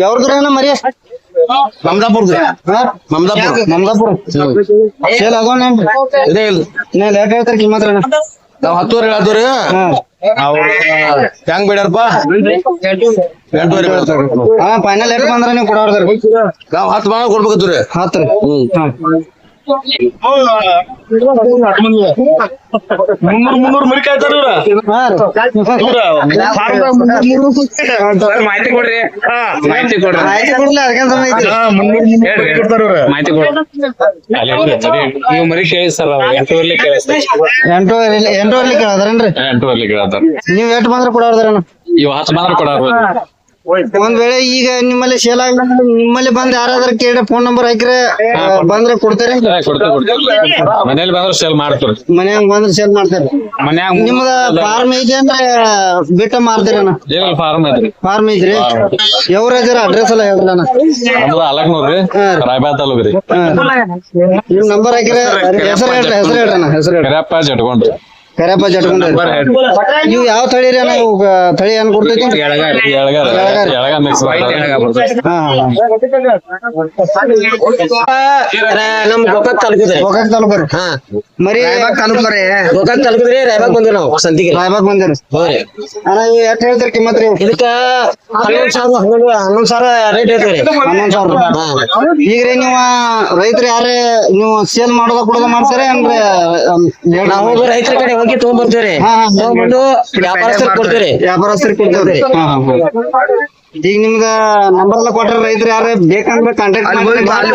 ಯಾವ್ದ್ರಣ್ಣ ಮರಿ ಮಮದಾಪುರ್ ಹಾ? ಮಮದಾಪುರ್. ಮಮದಾಪುರ. ಸೇಲ್ ಆಗೋನೇನ್ರಿ ಇದೇ ಇಲ್ಲ. ಲೇಟ್ ಹೇಳ್ತಾರೆ ಕಿಮ್ಮತ್ರ ನಾವ್ ಹತ್ತುವರೆ ಅವ್ರ ಹೆಂಗ್ ಬೇಡ್ಯಾರಪ್ಪ ಎಂಟುವರೆ ಹಾ ಫೈನಲ್ ಬಂದ್ರ ನೀವು ಕೊಡೋರ್ದ್ರಿ ನಾವ್ ಹತ್ತು ಮಾಡ ಹ್ಮ್. ಹತ್ರಿ ಮುನ್ನೂರ್ ಮುನ್ನೂರ್ ಮರಿ ಕಾಯ್ತಾರ ಮಾಹಿತಿ ಕೊಡ್ರಿ. ಮಾಹಿತಿ ಕೊಡ್ರಿ. ಮಾಹಿತಿ ನೀವು ಮರಿ ಎಂಟೂವರೆಲಿ ಎಂಟೂವರೆ ಎಂಟೂವರೆಲಿ ನೀವ್ ಎಷ್ಟು ಬಂದ್ರೆ ಕೊಡೋರ್ ಇವ್ ಹತ್ತು ಬಂದ್ರೆ ಕೊಡಾರ ಒಂದ್ ವೇಳೆ ಈಗ ನಿಮ್ಮಲ್ಲಿ ಸೇಲ್ ಆಗ ನಿಮ್ಮಲ್ಲಿ ಬಂದ್ ಯಾರಾದ್ರೂ ಕೇಳಿ ಫೋನ್ ನಂಬರ್ ಹಾಕಿದ್ರೆ ಬಂದ್ರೆ ಕೊಡ್ತಾರೆ. ಮನೇಲಿ ಬಂದ್ರೆ ಸೇಲ್ ಮಾಡ್ತಾರೆ ಮನ್ಯಾಗ ಬಂದ್ರೆ ಸೇಲ್ ಮಾಡ್ತಾರೆ. ಮನ್ಯಾಗ ನಿಮ್ದ ಫಾರ್ಮ್ ಐತಿ ಅಂದ್ರೆ ಬಿಟ್ಟ ಮಾರ್ತೀರಣ್ಣ ಫಾರ್ಮ್ ಐತ್ರಿ ಫಾರ್ಮ್ ಐತ್ರಿ ಎವ್ರ ಇದ್ದೀರ? ಅಡ್ರೆಸ್ ಎಲ್ಲ ಹೇಳ್ರಣ್ಣ ನಮ್ದು ಅಲಕ್ನೂರ್ ರೀ ರಾಯಬಾಗ್ ತಾಲೂಕ್ ರೀ. ನಿಮ್ ನಂಬರ್ ಹಾಕಿದ್ರೆ ಹೆಸರು ಹೇಳ್ರಿ ಹೆಸರು ಹೇಳ್ರಣ್ಣ ಹೆಸರು ಹೇಳ್ರಿ ಜಟ್ಕೊಂಡ್ರಿ ಕರೆಯಪ್ಪ ಜಟ್ಕೊಂಡ್ರಿ. ನೀವು ಯಾವ ತಳಿ ರೀ ನಾವು ಇವು ತಳಿ ಏನ್ ಕೊಡ್ತೈತಿ? ನಮ್ ಗೋಕಾಕ್ ತಾಲೂಕಿದ್ರಿ ಗೋಕಾಕ್ ತಾಲೂಕು ರೀ ಹಾ ಮರಿ ತಾಲೂಕು ರೀ ಗೋಕಾಕ್ ತಾಲೂಕಿದ್ರಿ ರಾಯಬಾಗ್ ಬಂದ್ವಿ ನಾವು ಸಂತಿಗೆ. ರಾಯಬಾಗ್ ಬಂದ್ರಿ. ಹೋರಿ ಅಣ್ಣ ಇವ್ ಎಷ್ಟ್ ಹೇಳ್ತೀರಿ ಕಿಮ್ಮತ್ ರೀ? ಇದಕ್ಕ ಹನ್ನೊಂದ್ ಸಾವಿರ ಹನ್ನೊಂದು ಹನ್ನೊಂದ್ ಸಾವಿರ ರೇಟ್ ಹೇಳ್ತೀರಿ ಹನ್ನೊಂದು ಸಾವಿರ ರೂಪಾಯಿ. ಈಗ ರೀ ನೀವು ರೈತರು ಯಾರೇ ನೀವು ಸೇಲ್ ಮಾಡೋದ ಕೊಡೋದ ಮಾಡ್ತಾರೆ ಅಂದ್ರೆ ನಾವು ರೈತರ ಕಡೆ ಹೋಗಿ ತಗೊಂಡ್ಬರ್ತೀವ್ರಿ. ತಗೊಂಡ್ಬಂದು ವ್ಯಾಪಾರಸ್ಥರಿಗೆ ಕೊಡ್ತೀರಿ ವ್ಯಾಪಾರಸ್ಥರಿಗೆ ಕೊಡ್ತೇವ್ರಿ. ಈಗ ನಿಮ್ಗ ನಂಬರ್ ಎಲ್ಲ ಕೊಟ್ರ ರೈತರು ಯಾರೇ ಬೇಕಂದ್ರೆ ಕಾಂಟ್ಯಾಕ್ಟ್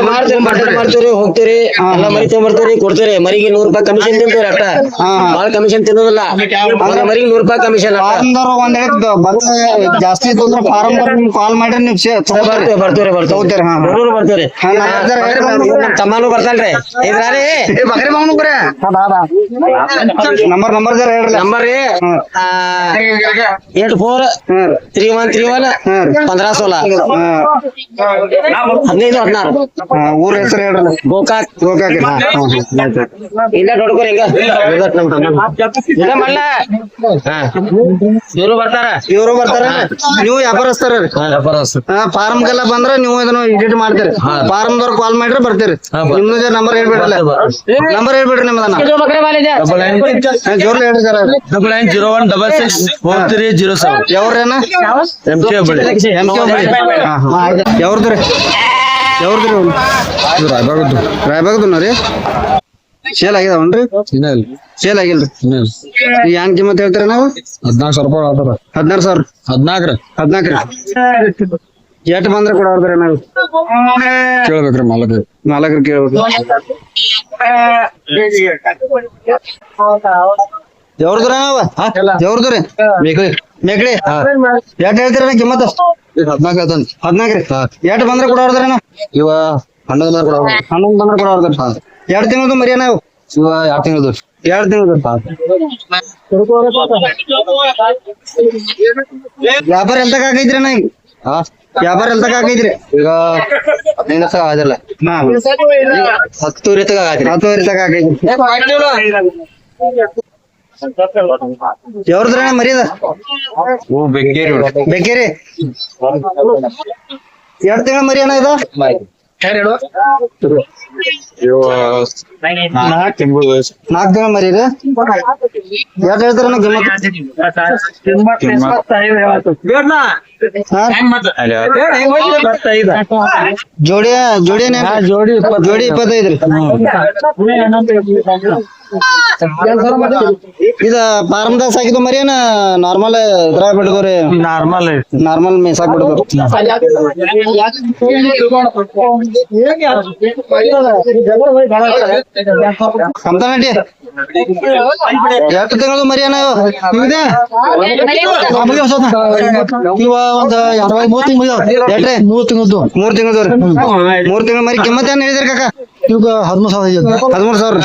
ಮಾಡ್ತೀವಿ ಮಾಡ್ತೀವಿ ಮಾಡ್ತೀವ್ರಿ ಹೋಗ್ತೀರಿ. ಎಲ್ಲ ಮರಿ ತಗೊಂಡ್ಬರ್ತೀರಿ ಕೊಡ್ತೀರಿ. ಮರಿಗೆ ನೂರ್ ರೂಪಾಯಿ ಕಮಿಷನ್ ತಿಂತೀರಿ ಅಷ್ಟ ಹಾ, ಹಾ. ಬಾಳ ಕಮಿಷನ್ ತಿನ್ನೋದಿಲ್ಲ. ಒಂದ್ ಮರಿಗೆ ನೂರ್ ರೂಪಾಯಿ ಕಮಿಷನ್ ಫಾರ್ಮ್ದವ್ರು ಒಂದ್ ಹೇಳ್ದ ಬಂದ ಜಾಸ್ತಿ ಇತ್ತು ಅಂದ್ರೆ ನಿಮ್ಗೆ ಕಾಲ್ ಮಾಡಿ ನೀವು ಶೇ- ಬರ್ತೀವಿ ಬರ್ತೀವ್ರಿ ಬರ್ತೀವಿ ತಗೋತೀರಿ, ಹಾ, ಬರ್ತೀವ್ರಿ. ನಮ್ ತಮ್ಮನೂ ಬರ್ತಾನ್ರಿ. ಇದ್ರಾರಿ? ನಂಬರ್ ನಂಬರ್ ಜರ ಹೇಳ್ರಿ. ನಂಬರ್ ರೀ? ಏಟ್ ಫೋರ್ ಹ್ಮ್ ರೀ. Three one three one hmm. ಪಂದ್ರ ಸೋಲ. ಹಾ, ಹದಿನೈದು ಹದಿನಾರು. ಹಾ, ಊರ್ ಹೆಸರು ಹೇಳ್ರಿ ಗೋಕಾಕ್. ಗೋಕಾಕ್. ಇಲ್ಲ ನೋಡ್ಕೊ ಹಿಂಗ. ಇಲ್ಲ ಮಲ್ಲ. ಇವ್ರು ಬರ್ತಾರ? ಇವರು ಬರ್ತಾರ? ನೀವು ವ್ಯಾಪಾರಸ್ತಾರ ಫಾರ್ಮ್ಗೆಲ್ಲ ಬಂದ್ರ ನೀವು ಇದನ್ನ ಎಡಿಟ್ ಮಾಡ್ತೀರಿ. ಫಾರ್ಮ್ ದವ್ರ ಕಾಲ್ ಮಾಡ್ರಿ ಬರ್ತೀರಿ. ನಿಮ್ದು ನಂಬರ್ ಹೇಳ್ಬಿಡ್ರಲ್ಲ. ನಂಬರ್ ಹೇಳ್ಬಿಡ್ರಿ ನಿಮ್ದನ್ನ ಜೋರ್ಲಿ ಹೇಳ್ರಿ sir. Double nine zero one double six four three zero seven ಯಾವ್ರೇನ? M K ಬಳಿ. ಕೆ ಯಾವ್ದ್ರಿ ರೀ? ಸೇಲ್ ಆಗ್ಯದವನ್ರಿ ಸೇಲ್ ಆಗಿಲ್ರಿ? ಏನ್ ಕಿಮ್ಮತ್ ಹೇಳ್ತೀರ ನಾವು? ಹದಿನಾಲ್ಕು ಸಾವಿರ ರೂಪಾಯಿ ಆತರ ಹದಿನಾರು ಸಾವಿರ. ಹದಿನಾಲ್ಕು ರೀ. ಹದಿನಾಲ್ಕು ರೀ? ಎಷ್ಟ್ ಬಂದ್ರೆ ನಾವು? ಕೇಳ್ಬೇಕ್ರಿ ಮಾಲಕ್ರಿ. ಮಾಲಕ್ರಿ ಕೇಳ್ಬೇಕು. ಯಾವ್ದ್ರಿ ನಾವ ಯಾವ್ದ್ರಿ ಮೇಕಳಿ ಮೇಕಳಿ ಎಷ್ಟ್ ಹೇಳ್ತೀರ ಕಿಮ್ಮತ್ ಹದಿನಾಲ್ಕು ಅದನ್ ಹದಿನಾಲ್ಕು ರೀ. ಎಷ್ಟ್ ಬಂದ್ರೆ ಇವ ಹನ್ನೊಂದು ಮಂದಿ ಕೊಡ ಹನ್ನೊಂದು ಬಂದ್ರೆ ಕೊಡೋರ್ದ್ರಿ ಎರಡ್ ತಿಂಗಳದು ಮರಿಯ ನಾವು ಇವ ಎರಡು ತಿಂಗಳದು. ಎರಡ್ ತಿಂಗಳದು? ವ್ಯಾಪಾರ ಎಲ್ತಕ ಹಾಕೈತ್ರಿ ನಾ ಈಗ ಹಾ. ವ್ಯಾಪಾರ ಎಲ್ತಕ ಹಾಕೈತ್ರಿ? ಈಗ ಹದಿನೈದು ವರ್ಷ ಆಗಿಲ್ಲ ಹತ್ತು ರೀತಿಗ ಆಗೈತ್ರಿ ಹತ್ತುವರೆ ತಕ ಆಗೈತ್ರಿ ಯಾವ್ದ್ರಿ ಮರಿಯದ? ಓ ಬೆಂಗೇರಿ ಬೇಕೇರಿ ಎರಡ್ ತಿಂಗಳ ಮರಿ ಅಣ್ಣ ಇದು ನಾಲ್ಕು ತಿಂಗಳು ಮರಿ ಇದು ಎರಡ್ ಹೇಳ್ತಾರ ಕಿಮ್ಮತ್ ಜೋಡಿ ಜೋಡಿ ಜೋಡಿ ಇಪ್ಪತ್ತೈದ್ರಿ. ಇದ ಫಾರ್ಮ್ದಾಗ ಸಾಕಿದ ಮರಿ ಏನ ನಾರ್ಮಲ್ ಇದ್ರಾಗ ಬಿಡ್ದವ್ರಿ? Normal normal ಮೇಸಾಕ್ ಬಿಡ್ದವ್ರಿ. ಕಮ್ತಾನಟ್ಟಿ ಎಷ್ಟು ತಿಂಗಳು ಮರಿ ಅಣ್ಣ ಇವು? ಒಂದ್ ಎರಡು ಮೂರ್ ತಿಂಗಳು ಎಟ್ರೆ? ಮೂರ್ ತಿಂಗಳದ್ದು. ಮೂರ್ ತಿಂಗಳದ್ದು ರೀ. ಮೂರ್ ತಿಂಗಳ ಮರಿ. ಕಿಮ್ಮತ್ ಏನ್ ಹೇಳಿದ್ರಿ ಕಾಕ? ಇವಾಗ ಹದಿಮೂರು ಸಾವಿರ ಹದಿಮೂರು ಸಾವಿರ.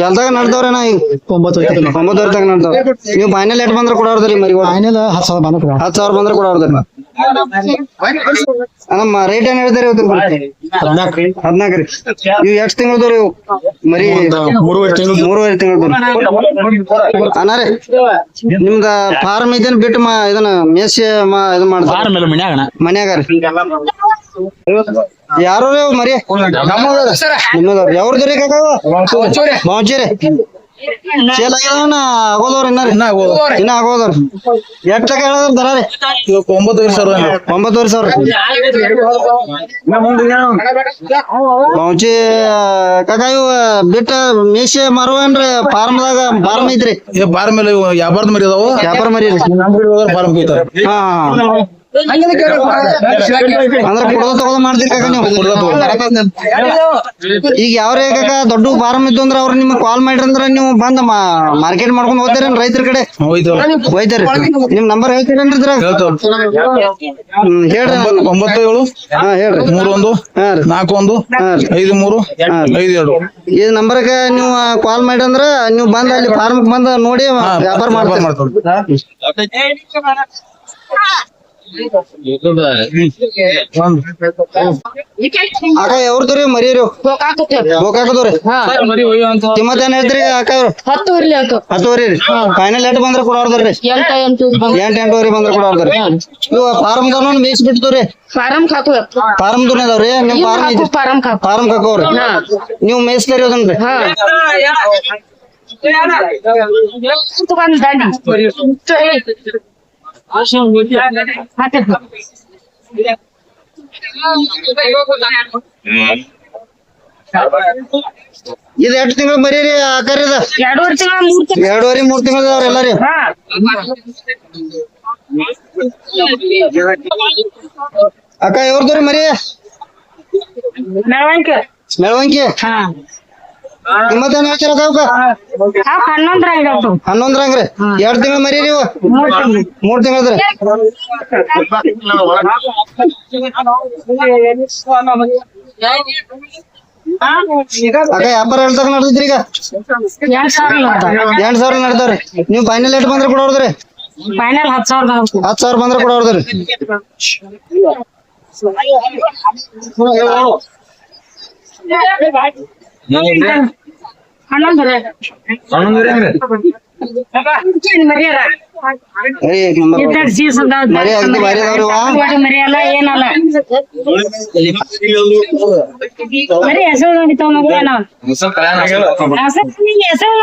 ಎಲ್ದಾಗ ನಡ್ದವ್ರೇನ ಈಗ? ಒಂಬತ್ತು ಒಂಬತ್ತು ತಗ ನಡ್ದವ್ರ. ನೀವು ಫೈನಲ್ ಎಟ್ ಬಂದ್ರೆ ಕೊಡೋರ್ದ್ರಿ ಮರಿ ಫೈನಲ್ ಹತ್ತು ಸಾವಿರ ಬಂದ್ರೆ ಹತ್ತು ಸಾವಿರ ಬಂದ್ರೆ ಕೊಡೋರ್ದ್ರಿ ನಮ್ಮ ರೇಟ್ ಏನ್ ಹೇಳ್ತಾರೆ ಇವತ್ತು ಹದಿನಾಲ್ಕು ರೀ. ಇವ್ ಎಷ್ಟ್ ತಿಂಗಳದವ್ರಿ ಇವು? ಮರಿ ಮೂರುವರೆ ತಿಂಗಳು. ಮೂರುವರೆ ತಿಂಗಳದವ್ರಿ. ಅಣ್ಣ ರೀ ನಿಮ್ದ ಫಾರ್ಮ್ ಇದನ್ ಬಿಟ್ಟು ಮಾ ಇದನ್ನ ಮೇಸಿ ಮಾ ಇದನ್ ಮಾಡ್ತಾರ? ಮೇಲೆ ಮನ್ಯಾಗಣ. ಮನ್ಯಾಗ ರೀ. ಯಾರು ಮರಿ? ನಿಮ್ಮದವ್ರಿ. ಯಾವ್ರದ್ರಿ ಕಾಕ ಬಾಂಚೇರಿ ಸೇಲ್ ಆಗ್ಯಾವನ ಆಗೋದವ್ರಿ ಇನ್ನ ರೀ? ಇನ್ನ ಆಗೋದವ್ರಿ. ಎಷ್ಟ್ ತಕ ಹೇಳದ್ರ ದರ ರೀ? ಒಂಬತ್ತುವರೆ ಸಾವಿರ ಒಂಬತ್ತುವರೆ ಸಾವಿರ. ಬಾಂಚಿ ಕಾಕ ಇವ ಬಿಟ್ಟ ಮೇಸಿ ಮಾರುವೇನ್ರಿ ಫಾರ್ಮ್ದಾಗ ಫಾರ್ಮ್ ಐತ್ರಿ. ಫಾರ್ಮ್ ಮೇಲೆ ವ್ಯಾಪಾರದ ಮರಿ ಅದಾವು. ವ್ಯಾಪಾರ ಮರಿ ಫಾರ್ಮ್ ಹಾ. ಅಂದ್ರ ಕುಡ್ದ ತಗೋದ ಮಾಡ್ತೀರಿ ಕಾಕ ನೀವು. ಈಗ ಯಾವ್ರೇ ಕಾಕ ದೊಡ್ಡ ಫಾರ್ಮ್ ಇದ್ದು ಅಂದ್ರೆ ಅವ್ರ ನಿಮ್ಗೆ ಕಾಲ್ ಮಾಡ್ರಂದ್ರ ನೀವು ಬಂದ ಮಾರ್ಕೆಟ್ ಮಾಡ್ಕೊಂಡು ಹೋಗ್ತೀರೇನ್ ರೈತರ ಕಡೆ? ಹೋಯ್ತು. ಹೋಯ್ತಾರಿ ನಿಮ್ ನಂಬರ್ ಹೇಳ್ತೀರೇನ್ರಿ ಹೇಳ್ರಿ ಒಂಬತ್ತು ಏಳು ಹಾ ಹೇಳ್ರಿ. ಮೂರು ಒಂದು ಹಾ ನಾಲ್ಕು ಒಂದು ಹಾ ಐದು ಮೂರು ಐದು ಎರಡು. ಈ ನಂಬರ್ಗ ನೀವು ಕಾಲ್ ಮಾಡ್ರಂದ್ರ ನೀವು ಬಂದ ಅಲ್ಲಿ ಫಾರ್ಮ್ ಬಂದ ನೋಡಿ ವ್ಯಾಪಾರ ಮಾಡ್ತೀವಿ ಮಾಡ್ತಾರೆ. ಅಕ್ಕ ಯಾವ್ರದ್ರಿ ಮರಿಯರು ಗೋಕಾಕದವ್ರಿ ಕಿಮ್ಮತ್ ಏನ್ ಹೇಳ್ತೀರಿ ಅಕ್ಕ ಅವ್ರು ಹತ್ತುವರಿ ರೀ. ಫೈನಲ್ ಎಟ್ ಬಂದ್ರ. ಕೊಡೋರ್ದ್ರಿ ಎಂಟ ಎಂಟುವರೆ ಬಂದ್ರ ಕೊಡೋರ್ದ್ರಿ ಇವ ಫಾರ್ಮ್ ದವ್ನ ಮೇಯ್ಸ್ ಬಿಡ್ತವ್ರಿ ಫಾರಂ ಅದಾವ್ರಿ ನಿಮ್ ಫಾರ್ಮ್ ಹಾಕು ಐತಿ ಫಾರಂ ಫಾರ್ಮ್ ಹಾಕೋವ್ರಿ ನೀವು ಮೇಯಿಸ್ತಾರಿ ಅದನ್ರಿ ದಾಂಡಿ. ಹಾಕಿ ಇದ್ ಎಷ್ಟ್ ತಿಂಗಳು ಮರಿ ರೀ ಆಕಾರ ಎರಡೂವರೆ ತಿಂಗಳ ಮೂರ್ ತಿಂಗಳ ಎರಡುವರೆ ಮೂರ್ ತಿಂಗಳ ಅದಾವ್ರಿ ಎಲ್ಲಾರಿ. ಹಾ ಅಕ್ಕ ಯಾವ್ರದ್ರಿ ಮರಿ? ಮೆಳವಂಕಿ. ಮೆಳವಂಕಿ? ಹಾಕ್ ಹನ್ನೊಂದ್ರ ಐವತ್ತು ಹನ್ನೊಂದ್ರಂಗ್ರಿ ಎರಡ್ ತಿಂಗಳ ಮರಿ ನೀವು? ಮೂರ್ ತಿಂಗಳು. ಮೂರ್ ತಿಂಗಳದ್ರಿ ಅಕ್ಕ ವ್ಯಾಪಾರ ಹೇಳ್ತಾಗ ನಡ್ದೈತ್ರಿ ಈಗ. ಎಂಟ್ ಸಾವಿರ ನಡ್ದಾವ್ರಿ. ನೀವು ಫೈನಲ್ ಎಟ್ ಬಂದ್ರೆ ಕೊಡೋರ್ದ್ರಿ. ಫೈನಲ್ ಹತ್ತು ಸಾವಿರ ಹತ್ತು ಸಾವಿರ ಬಂದ್ರೆ ಕೊಡೋರ್ದ್ರಿ. ಮರಿಯಲ್ಲ ಏನಲ್ಲ. ಮರಿ ಹೆಸರು ನೋಡಿ ತಗೊಂಡ್ ನಾವು ಹೆಸರು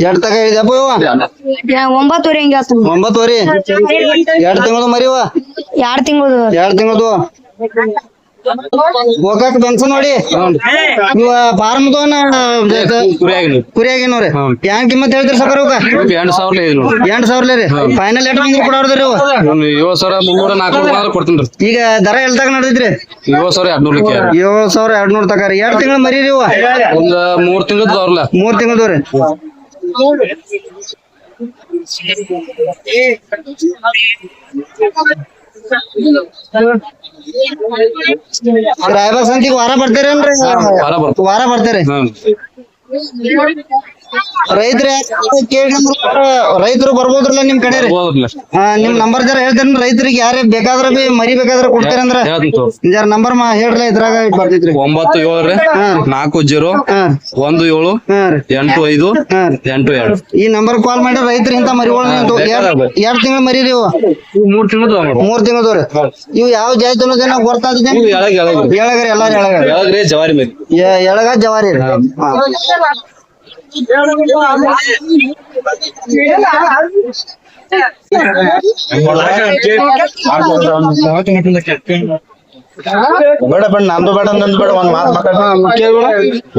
ಎರಡ್ ತಗ ಇದಪ್ಪ ಒಂಬತ್ತುವರೆ ಹಿಂಗೆ. ಒಂಬತ್ತುವರಿ? ಎರಡ್ ತಿಂಗಳು ಮರಿವ ಎರಡ್ ತಿಂಗಳು ಎರಡ್ ತಿಂಗಳದು? ಗೋಕಾಕ್ ಬಂತ ನೋಡಿ. ಇವ ಫಾರ್ಮ್ ದೋನ ಕುರಿಯಾಗಿ ನೋಡ್ರಿ. ಏನ್ ಕಿಮ್ಮತ್ ಹೇಳ್ತೀರಿ ಸಕರ್ ಅವಕ್ಕ ಎಂಟು ಸಾವಿರ ಎರಡ್ ಸಾವಿರ ರೀ. ಫೈನಲ್ ಎಟ್ ಬಂದ್ರು ಕೂಡ ಏಳು ಸಾವಿರ ಮುನ್ನೂರ ನಾಲ್ಕು ಕೊಡ್ತೀನಿ ಈಗ ದರ ಎಲ್ತಾಗ ನಡೆದಿದ್ರಿ ಏಳು ಸಾವಿರ ಎರಡ್ ಏಳು ಸಾವಿರ ತಕ ರೀ. ಎರಡ್ ತಿಂಗಳು ಮರಿ ರೀ ಒಂದ್ ಮೂರ್ ತಿಂಗಳ ಅವ್ರಲ್ಲ ಮೂರ್ ತಿಂಗಳದು ರೀ ರಾಯಬಾಗ್ ಸಂತಿಗೆ ವಾರ ಬರ್ತೀರೇನ್ರಿ ವಾರ ಬರ್ತೀವಿ. ವಾರ ಬರ್ತೀರಿ ಹ್ಮ್ ರೈತರ ಕೇಳಿ ರೈತರು ಬರ್ಬೋದ್ರಲ್ಲ ನಿಮ್ ಕಡೆ ರೀ? ಆ, ನಿಮ್ ನಂಬರ್ ಜರ ಹೇಳ್ತೇನೆ ರೈತರಿಗೆ ಯಾರೇ ಬೇಕಾದ್ರ ಬಿ ಮರಿ ಬೇಕಾದ್ರ ಕೊಡ್ತೀರಂದ್ರ ಹೇಳ್ತೀನಿ ಜರ ನಂಬರ್ ಮಾ ಹೇಳ್ರಿ ಇದ್ರಾಗ ಬರ್ತೈತ್ರಿ. ಒಂಬತ್ತು ಏಳು ರೀ ನಾಲ್ಕು ಜೀರೋ ಹಾ ಒಂದು ಏಳು ಹಾ ರೀ. ಎಂಟು ಐದು ಹಾ ರೀ. ಎಂಟು ಎರಡು. ಈ ನಂಬರ್ ಕಾಲ್ ಮಾಡಿ ರೈತರು ಇಂತ ಮರಿಗಳು ಎರಡ್ ತಿಂಗಳ ಮರಿ ರೀ ಇವು ಮೂರ್ ತಿಂಗಳು ಮೂರ್ ತಿಂಗಳದವ್ರಿ ಇವು ಯಾವ ಜಾತಿ ಅನ್ನೋದೇ ನಾವು ಎಳಗ್ ಎಳಗರಿ ಎಲ್ಲಾರು ಎಳಗರಿ ಜವಾರಿ ಮೇಲೆ. ಎಳಗ ಜವಾರಿ ರೀ. ಹಾ. ಬೇಡ ಬೇಡ ನಂದು ಬೇಡ ನಂದು ಬೇಡ ಒಂದ್ ಮಾತು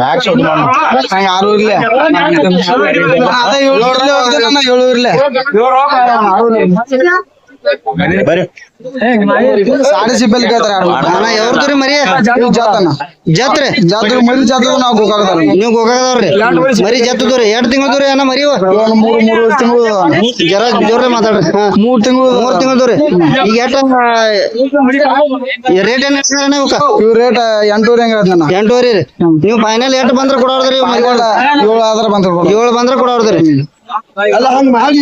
ಯಾಕೆ ಶೋಟ್ ಮಾಡ ಯಾರು ಇರ್ಲಿ ಅದ ಏಳು ಇರ್ಲಿ ಹೋಗ್ತೀನಿ ಅಣ್ಣ, ಏಳು ಇರ್ಲಿ ಬರ್ರಿ. ಸಾಡೆ ಸಿಬ್ಬಲ್ ಕೇಳ್ತಾರೆ ಅಣ್ಣ ಯಾವ್ದ್ರಿ ಮರಿ ಜಾತನ ಜಾತ್ರೆ ಜಾತ್ರೆ ಮರಿ ಜಾತ್ರೆ ನಾವು ಗೋಕಾಕದವ್ರ. ನೀವು ಗೋಕಾಕದವ್ರಿ ಮರಿ ಜಾತದವ್ರಿ ಎರಡ್ ತಿಂಗಳದವ್ರಿ ಅಣ್ಣ ಮರಿ ಮೂರು ಮೂರು ತಿಂಗಳು ಜರ ಮಾತಾಡ್ರಿ. ಮೂರ್ ತಿಂಗಳು ಮೂರ್ ಈಗ ಎಷ್ಟ ರೇಟ್ ಏನ್ ಇವ್ ರೇಟ್ ಎಂಟೂವರೆ ಹೆಂಗ ಹೇಳ್ತಾನ ಎಂಟೂವರೆ ರೀ. ನೀವು ಫೈನಲ್ ಎಷ್ಟ್ ಬಂದ್ರೆ ಕೊಡೋದ್ರಿ ಏಳು ಆದ್ರ ಬಂದ್ರೆ ಏಳು ಬಂದ್ರೆ ಕೊಡೋದ್ರಿ ಅಲ್ಲ ಹಂಗ ಮಾಡಿ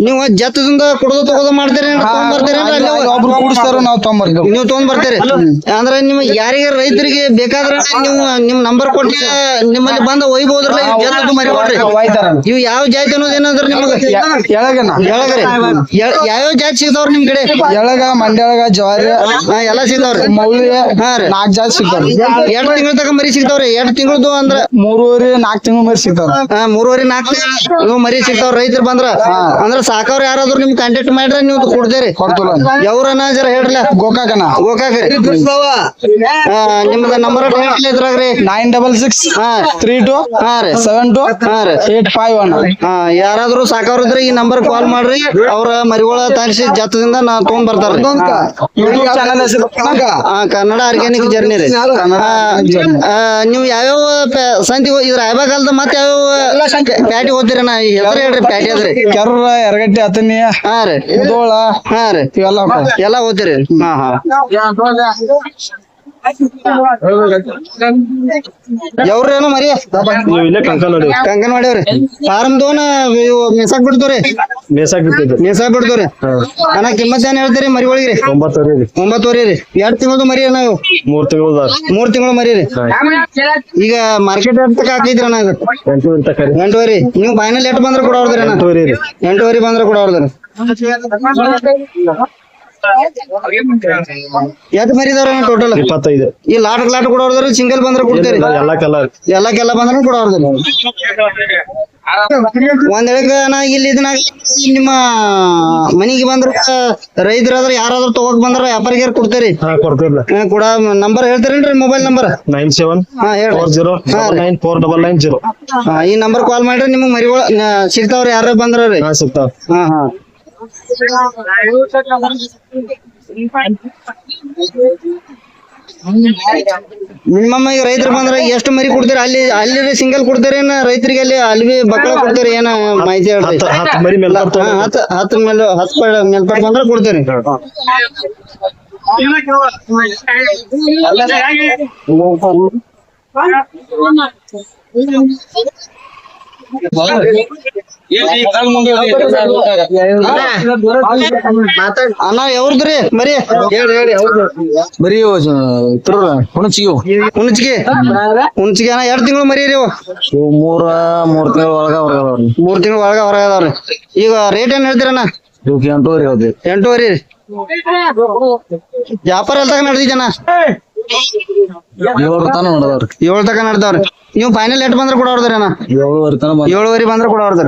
ನೀವು ಜತ್ತದಿಂದ ಕುಡ್ದು ತಗೋದು ಮಾಡ್ತೀರಿ ಬರ್ತೀರಿ ಒಬ್ರು ಕೂಡಿಸ್ತಾರ ನಾವು ನೀವು ತಗೊಂಡ್ ಬರ್ತೀರಿ. ಅಂದ್ರೆ ನಿಮ್ ಯಾರಿಗೆ ರೈತರಿಗೆ ಬೇಕಾದ್ರೆ ನೀವು ನಿಮ್ ನಂಬರ್ ಕೊಟ್ಟ ನಿಮ್ಮಲ್ಲಿ ಬಂದ ಒಯ್ಬಹುದ್ರಲ್ಲ ಇವ್ ಜತ್ತದು ಮರಿ ಕೊಡ್ರಿ ಇವ್ ಯಾವ ಜಾತಿ ಅನ್ನೋದು ಏನಂದ್ರ ನಿಮ್ಗೆ ಎಳಗನ? ಎಳಗರಿ. ಯಾವ್ಯಾವ ಜಾತಿ ಸಿಗ್ತಾವ್ರಿ ನಿಮ್ ಕಡೆ? ಎಳಗ ಮಂಡ್ಯಾಳಗ ಜವಾರಿ ಹಾ ಎಲ್ಲಾ ಸಿಗ್ತಾವ್ರಿ. ಮೌಳಿ ಹಾ ರೀ. ನಾಲ್ಕ್ ಜಾತಿ ಸಿಗ್ತಾವ್ರಿ. ಎರಡ್ ತಿಂಗಳ ತಕ ಮರಿ ಸಿಗ್ತಾವ್ರಿ. ಎರಡ್ ತಿಂಗಳದು ಅಂದ್ರ ಮೂರುವರೆ ನಾಲ್ಕ್ ತಿಂಗಳ ಮರಿ ಸಿಗ್ತಾವ್ರಿ. ಹಾ ಮೂರುವರೆ ನಾಲ್ಕು ತಿಂಗಳು ಮರಿ ಸಿಗ್ತಾವ್ರ. ರೈತರು ಬಂದ್ರ ಅಂದ್ರ ಸಾಕವ್ರ ಯಾರಾದ್ರೂ ನಿಮ್ ಕಾಂಟ್ಯಾಕ್ಟ್ ಮಾಡ್ರೆ ನೀವು ಕೊಡ್ತೇರಿ. ಕೊಡ್ತೀವಿ ಯಾವ್ರನ ಜರ ಹೇಳ್ರಲ್ಲ. ಗೋಕಾಕನ ಗೋಕಾಕ ರೀ ನಿಮ್ದ ನಂಬರ್ ಇದ್ರಾಗ್ರಿ. ನೈನ್ ಡಬಲ್ ಸಿಕ್ಸ್ ಹಾ. ತ್ರೀ ಟು ಹಾ ರೀ. ಸೆವೆನ್ ಟು ಹಾ ರೀ. Eight five one. ಹಾ ಯಾರಾದ್ರೂ ಸಾಕವ್ರ ಇದ್ರೆ ಈ ನಂಬರ್ ಕಾಲ್ ಮಾಡ್ರಿ. ಅವ್ರ ಮರಿಗಳ ತರಿಸಿ ಜತ್ತದಿಂದ ನಾ ತಗೊಂಡ್ ಬರ್ತಾರ ಕನ್ನಡ ಆರ್ಗ್ಯಾನಿಕ್ ಜರ್ನಿ ರೀ. ಆ, ನೀವು ಯಾವ್ಯಾವ ಸಂತಿ ಹೋ- ಇದ್ರ ಐಬಾಗಲ್ದ ಮತ್ತೆ ಯಾವ್ಯಾವ ಪ್ಯಾಟಿ ಓದ್ತೀರಿ ನಾ? ಹೆಸರು ಹೇಳ್ರಿ ಪ್ಯಾಟಿ ಅದ್ರಿ. ಕೆರ್ರ ಎರಗಟ್ಟಿ ಹತ್ತನಿ ಹಾ ರೀ. ಹಾ ರೀ. ಇವೆಲ್ಲ ಎಲ್ಲ ಓದ್ತೀರಿ. ಹಾ ಹಾ. ಯಾವ್ರೇನು ಮರಿ? ಕಂಕನ್ ಮಾಡ್ಯಾವ್ರಿ ಫಾರ್ಮ್ ದೋನ ಮೆಸಾಕ್ ಬಿಡ್ತವ್ರಿ. ಮೇಸಾಕ್ ಬಿಟ್ಟಿದ್ದು ಮೆಸಾಕ್ ಬಿಡ್ತವ್ರಿ. ಅಣ್ಣ ಕಿಮ್ಮತ್ ಏನ್ ಹೇಳ್ತೀರಿ ಮರಿ ಒಳಗ್ರಿ? ಒಂಬತ್ತುವರೆ ರೀ. ಒಂಬತ್ತುವರೆ ರೀ. ಎರಡ್ ತಿಂಗಳದು ಮರಿ ಅಣ್ಣ ಇವು. ಮೂರ್ ತಿಂಗಳು ಮೂರ್ ತಿಂಗಳು ಮರಿ ರೀ. ಈಗ ಮಾರ್ಕೆಟ್ ರೇಟ್ ಹಾಕಿದ್ರಿ ಅಣ್ಣ ಎಂಟೂವರೆ ನೀವು ಫೈನಲ್ ಎಟ್ ಬಂದ್ರೆ ಕೊಡೋರ್ದ್ರಿ ಅಣ್ಣ. ಎಂಟುವರೆ ಬಂದ್ರೆ ಕೊಡೋರ್ದ್ರಿ ಎಷ್ಟು ಮರಿ ಇದಾವ್ರಿ ಟೋಟಲ್ ಇಪ್ಪತ್ತೈದು. ಈ ಲಾಟ್ ಲಾಟ್ ಕೊಡೋರ್ದಾರ ಸಿಂಗಲ್ ಬಂದ್ರೆ ಕೊಡ್ತೀರಿ? ಎಲ್ಲಾ ಕಲರ್ ಎಲ್ಲಕ್ಕೆಲ್ಲ ಬಂದ್ರೆ ಕೊಡೋರ್ದ್ರಿ ಒಂದ್ ಹೇಳಕ ನಾ ಇಲ್ಲಿ ಇದನ್ನ ನಿಮ್ಮ ಮನಿಗೆ ಬಂದ್ರ ರೈತರಾದ್ರ ಯಾರಾದ್ರೂ ತಗೋಕ್ ಬಂದ್ರ ವ್ಯಾಪಾರಿಗಾರ ಕೊಡ್ತೀರಿ? ಕೊಡ number ಹೇಳ್ತೀರೇನ್ರಿ mobile number? Nine seven four zero nine four double nine zero. ಈ ನಂಬರ್ ಕಾಲ್ ಮಾಡ್ರಿ ನಿಮ್ಗೆ ಮರಿಗಳು ಸಿಗ್ತಾವ್ರಿ ಯಾರ ಬಂದ್ರ ರೀ ಸಿಗ್ತಾವ. ಹಾ ಹಾ. ಮಿನಿಮಮ್ ಈಗ ರೈತರು ಬಂದ್ರೆ ಎಷ್ಟು ಮರಿ ಕೊಡ್ತಾರೆ? ಅಲ್ಲಿ ಅಲ್ಲಿ ಸಿಂಗಲ್ ಕೊಡ್ತಾರೆ ಏನ ರೈತರಿಗೆ ಅಲ್ಲಿ ಅಲ್ಲಿ ಬಿ ಬಕ್ಕಳ ಕೊಡ್ತಾರೆ? ಏನ ಮಾಹಿತಿ ಹೇಳ್ರಿ? ಹತ್ತು ಮೇಲೆ ಹಾ, ಹತ್ತು ಹತ್ತು ಮೇಲೆ ಹತ್ತು ಪಡ- ಮೇಲ್ಪಟ್ಟು ಬಂದ್ರೆ ಕೊಡ್ತೀರಿ. ಅಣ್ಣ ಯಾವ್ದ್ರಿ ಮರಿ. ಬರೀ ಹುಣಚಿಗೆ ಹುಣಚಿಗೆ. ಹುಣ್ಚಿಗೆ ಅಣ್ಣ ಎರಡ್ ತಿಂಗಳು ಮರಿ ರೀ ಮೂರ ಮೂರ್ ತಿಂಗಳ ಒಳಗ ಹೊರಗ ಮೂರ್ ತಿಂಗಳ ಒಳಗ ಹೊರಗ ಅದಾವ್ರಿ ಈಗ ರೇಟ್ ಏನ್ ಹೇಳ್ತೀರಣ್ಣ ಎಂಟೂವರೆ ಎಂಟೂವರೆ ವ್ಯಾಪಾರ ಎಲ್ ತಕ ನಡ್ದಿದ್ದಣ್ಣ ಏಳು ತನ ನೋಡದವ್ರಿ. ಏಳ್ ತಕ ನಡ್ದಾವ್ರಿ. ನೀವು ಫೈನಲ್ ಎಟ್ ಬಂದ್ರೆ ಕೊಡೋರ್ದ್ರಿ ಅಣ್ಣ ಏಳುವರೆ ತನ ಬಂದ್ ಏಳುವರೆ ಬಂದ್ರೆ ನೆಕಳಿಗೆ